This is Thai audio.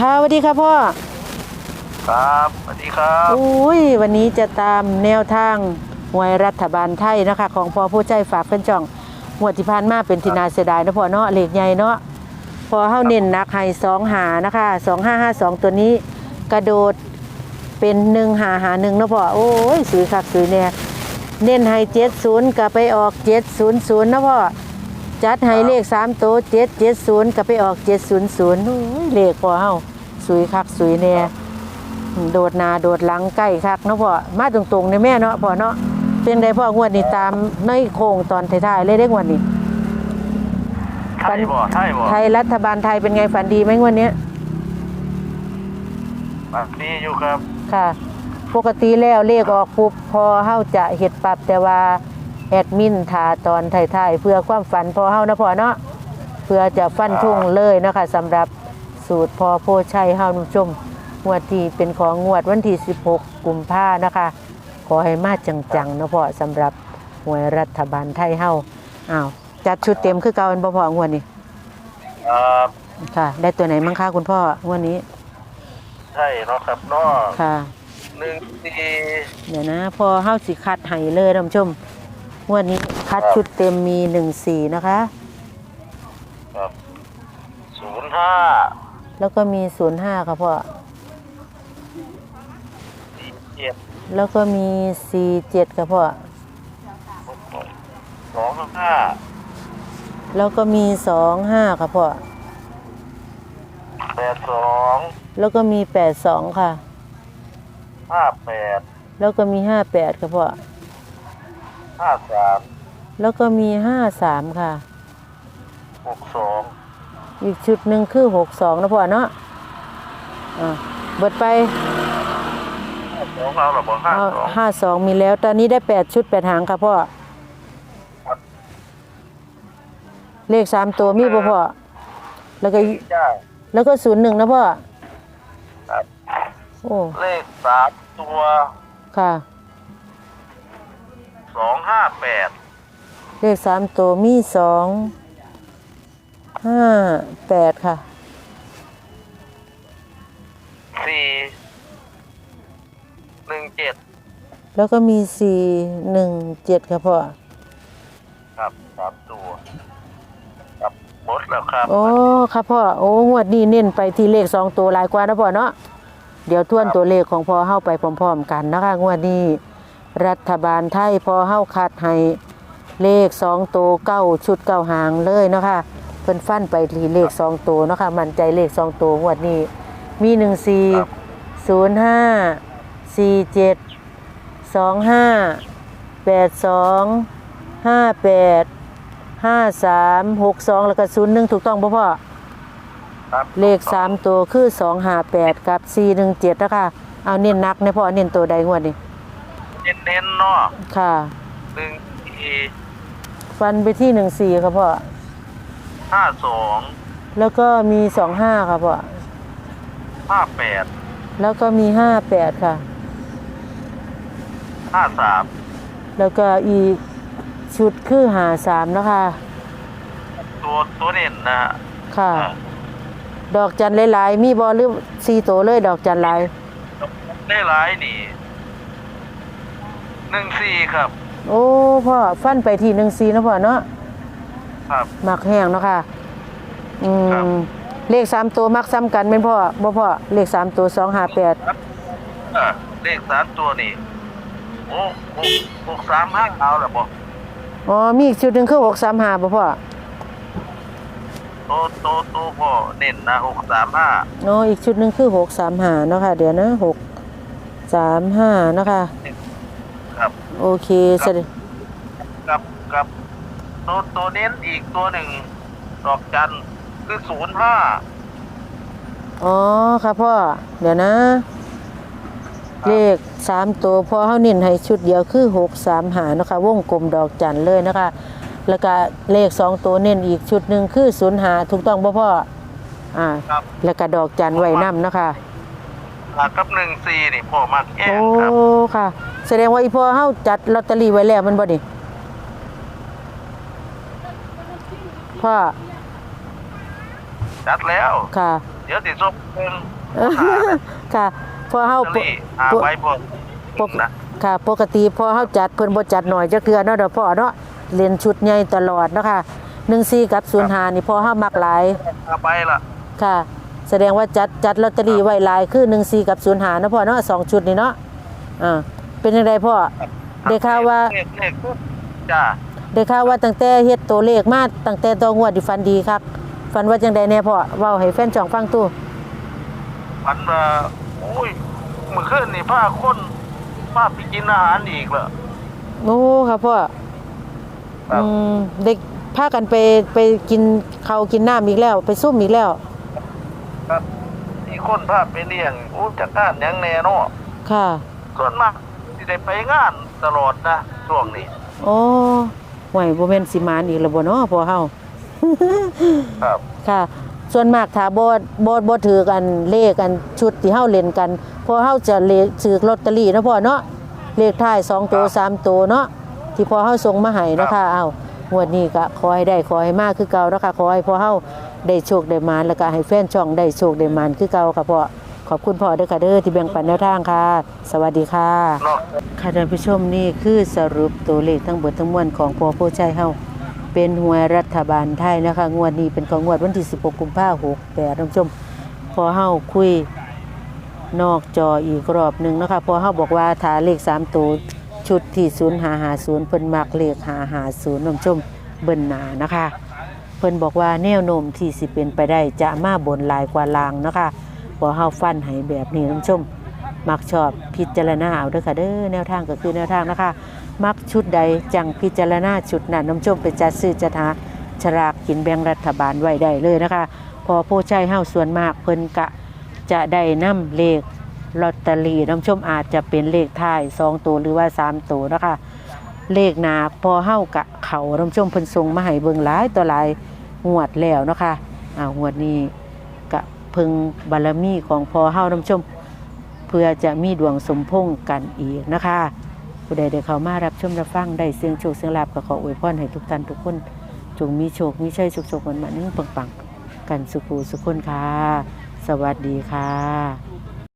ค่ะสวัสดีค่ะพ่อ ครับสวัสดีครับอุ้ยวันนี้จะตามแนวทางหวยรัฐบาลไทยนะคะ ของพ่อผู้ใจฝากเป็นจ่องหวดที่ผ่านมาเป็นทินาเสียดายนะพ่อเนาะเลขใหญ่เนาะพอเฮาเน้นหนักให้สองหานะคะสองห้าห้าสองตัวนี้กระโดดเป็นหนึ่งหาหาหนึ่งเนาะพ่อโอ้ยสวยคักสวยเนี่ยเน้นให้เจ็ดศูนย์ก็ไปออกเจ็ดศูนย์ศูนย์นะพ่อ จัดให้เลขสามตัวเจ็ดเจ็ดศูนย์ก็ไปออกเจ็ดศูนย์ศูนย์เลขพอเฮาสวยคักสวยเนี่ยโดดหนาโดดหลังใกล้คักเนาะพ่อมาตรงๆในแม่เนาะพ่อเนาะเป็นไดพ่องวดนี้ตามในโค้งตอนท้ายๆเลยเด้งวดนี้ไทยบ่ไทยบ่ไทยรัฐบาลไทยเป็นไงฝันดีไหมงวดเนี้ยแบบนี้อยู่ครับ ค่ะ ปกติแล้วเลขออกปุ๊บพอเฮาจะเฮ็ดปรับแต่ว่า แอดมินทาตอนท้ายๆเพื่อความฝันพอเฮานะพ่อเนาะเพื่อจะฟันทุ่งเลยเนาะคะสำหรับสูตรพอโพชัยเฮานุ่มชมงวดที่เป็นของงวดวันที่ 16 กุมภานะคะ ขอให้มาจังๆเนาะพ่อสำหรับหวยรัฐบาลไทยเฮาอ้าวจัดชุดเต็มคือเก่าเป็นบ่พ่องวดนี้ครับค่ะ ได้ตัวไหนมั่งคะคุณพ่องวดนี้ใช่เนาะครับเนาะค่ะ หนึ่งสี่เดี๋ยวนะพอเฮาสิคัดให้เลยท่านผู้ชม งวดนี้คัดชุดเต็มมี14นะคะ ครับศูนย์ห้าแล้วก็มี05ค่ะพ่อ สี่เจ็ดแล้วก็มี47ค่ะพ่อ สองห้าแล้วก็มี25ค่ะพ่อ แปดสองแล้วก็มี82ค่ะ ห้าแปดแล้วก็มี58ค่ะพ่อ ห้าสามแล้วก็มี53ค่ะ หกสองอีกชุดหนึ่งคือ62นะพ่อเนาะอ่าเบิดไปห้าสองเราหรือบ่ห้าเอาสองห้าสองมีแล้ว ตอนนี้ได้แปดชุดแปดหางค่ะพ่อ เลขสามตัวมีบ่พ่อ แล้วก็ จ้าแล้วก็ศูนย์หนึ่งนะพ่อ ครับโอ้ เลขสามตัวค่ะ สองห้าแปดเลขสามตัวมีสองห้าแปดค่ะสี่หนึ่งเจ็ดแล้วก็มีสี่หนึ่งเจ็ดค่ะพ่อครับสามตัวครับหมดแล้วครับโอ้ครับพ่อโอ้งวดนี้เน้นไปที่เลขสองตัวหลายกว่านะพ่อเนาะเดี๋ยวทวนตัวเลขของพ่อเฮาไปพร้อมๆกันนะคะงวดนี้ รัฐบาลไทยพอเฮาคัดให้เลขสองตัวเก้าชุดเก้าหางเลยเนาะคะเพิ่นฟันไปที่เลขสองตัวเนาะคะมั่นใจเลขสองตัวงวดนี้ มีหนึ่งสี่ศูนย์ห้าสี่เจ็ดสองห้าแปดสองห้าแปดห้าสามหกสองแล้วก็ศูนย์หนึ่งถูกต้องป่ะพ่อ ครับเลขสามตัวคือสองห้าแปดกับสี่หนึ่งเจ็ดนะคะเอาเน้นนักในพ่อเน้นตัวใดงวดนี้ เน้นๆเนาะค่ะหนึ่งสี่ฟันไปที่หนึ่งสี่ครับพ่อ ห้าสองแล้วก็มีสองห้าครับพ่อ ห้าแปดแล้วก็มีห้าแปดค่ะ ห้าสามแล้วก็อีกชุดคือหาสามนะคะ ตัวตัวเด่นนะฮะค่ะอ่าดอกจันหลายๆ มีบอลหรือสี่ตัวเลยดอกจันหลาย ได้ร้ายนี่ หนึ่งสี่ครับ โอ้พ่อฟันไปที่หนึ่งสี่นะพ่อเนาะครับมักแห้งเนาะค่ะอืครับ มเลขสามตัวมักซ้ำกันเป็นพ่อบ่พ่อเลขสามตัวสองห้าแปดอะเลขสามตัวนี่โอ้หกหกสามห้าเอาละบอกอ๋อมีอีกชุดหนึ่งคือหกสามห้าบ่พ่อโตโตโตพ่อเด่นนะหกสามห้าอ๋ออีกชุดหนึ่งคือหกสามห้าเนาะค่ะเดี๋ยวนะหกสามห้าเนาะค่ะครับ โอเคแสดงกับกับตัวตัวเน้นอีกตัวหนึ่งดอกจันคือศูนย์ห้าอ๋อค่ะพ่อ เดี๋ยวนะ เลขสามตัวพอเขาเน้นให้ชุดเดียวคือหกสามหาเนาะคะ วงกลมดอกจันเลยนะคะ แล้วก็เลขสองตัวเน้นอีกชุดหนึ่งคือศูนย์หาถูกต้องป่ะพ่ออ่าครับแล้วก็ดอกจันไว้น้ำเนาะคะ อะกับหนึ่งสี่นี่พ่อมักแย่โอ้งครับค่ะ แสดงว่าอีพ่อเฮาจัดลอตเตอรี่ไว้แล้วมันบ่นี่พ่อจัดแล้วค่ะ เดี๋ยวติดซบเพิ่มเออค่ะพอเฮาลอตเตอรี่หาไว้พอปกนะค่ะ ปกติพอเฮาจัดเพิ่นบ่จัดหน่อยจักเทื่อเนาะเด้อพ่อเนาะเล่นชุดใหญ่ตลอดเนาะค่ะ14กับ05นี่พอเฮามักหลายหาไปละค่ะ แสดงว่าจัดจัดลอตเตอรี่ไว้หลายคือ14กับ05เนาะพ่อเนาะสองชุดนี่เนาะอ่าเป็นจังไดพ่อได้ข่าวว่าเลขเลขจ้าได้ข่าวว่าตั้งแต่เฮ็ดตัวเลขมาตั้งแต่ตัวงวดที่ฟันดีครับฟันว่าจังไดแน่พ่อเว้าให้แฟนช่องฟังตู้ฝันว่าโอ้ยเมื่อคืนนี่พาคนพาไปกินอาหารอีกเหรอโอ้ครับพ่อครับอืมเด็กพากันไปไปกินข้าวกินน้ำอีกแล้ว ไปซุ่มอีกแล้ว ครับที่คนพาไปเลี้ยงโอ้จักการหยังแน่เนาะค่ะ ส่วนมากที่ได้ไปงานตลอดนะช่วงนี้โอ้ห่วยบ่แม่นสิมานอีกแล้วบ่เนาะพ่อเฮา ครับ ค่ะ ส่วนมากถ้าบ่บ่บ่ถือกันเลขกันชุดที่เฮาเล่นกันพอเฮาจะเลขซื้อลอตเตอรี่เนาะพ่อเนาะเลขท้าย2ตัว3ตัวเนาะที่พอเฮาส่งมาให้เนาะค่ะเอ้า งวดนี้ก็ขอให้ได้ขอให้มากคือเก่าเนาะค่ะขอให้พ่อเฮาได้โชคได้มานแล้วก็ให้แฟนช่องได้โชคได้มานคือเก่าค่ะพ่อขอบคุณพ่อเด้อค่ะเด้อที่แบ่งปันแนวทางค่ะ สวัสดีค่ะค่ะท่านผู้ชมนี่คือสรุปตัวเลขทั้งหมดทั้งมวลของพอผู้ใจเฮาเป็นหวยรัฐบาลไทยนะคะงวดนี้เป็นของงวดวันที่ 16 กุมภาพันธ์68ท่านผู้ชมพอเฮาคุยนอกจออีกรอบหนึ่งนะคะพอเฮาบอกว่าถ้าเลข3ตัว ชุดที่0550เพิ่นมักเลข550ท่านผู้ชมเบิ่นหนานะคะ เพิ่นบอกว่าแนวโน้มที่สิเป็นไปได้จะมาบนหลายกว่าลางนะคะพอเฮาฟันให้แบบนี้ท่นผู้ชม มักชอบพิจารณาเอาเด้อค่ะเด้อแนวทางก็คือแนวทางนะคะ มักชุดใดจังพิจารณาชุดนั้นน้ำชมไปจัดซื้อจัดหาฉลากกินแบ่งรัฐบาลไว้ได้เลยนะคะ พอผู้ใช้เฮาส่วนมากเพิ่นกะจะได้นํเลข ลอตเตอรี่น้ำชมอาจจะเป็นเลขท้าย2ตัวหรือว่า3ตัวนะคะเลขนาพอเฮากะเขาน้ำชมพิ่นส่งมาให้เบิงหลายต่อหลายงวดแล้วนะคะอ้าวงวดนี้กะพึงบารมีของพอเฮาน้ำชม เพื่อจะมีดวงสมพงษ์กันอีกนะคะผู้ใดได้เขามารับชมรับฟังได้เสียงโชคเสียงลาบก็ขออวยพรให้ทุกท่านทุกคนจงมีโชคมีชัยสุขๆมันมานึ่งปังๆ กันสุขูสุขคนค่ะ สวัสดีค่ะ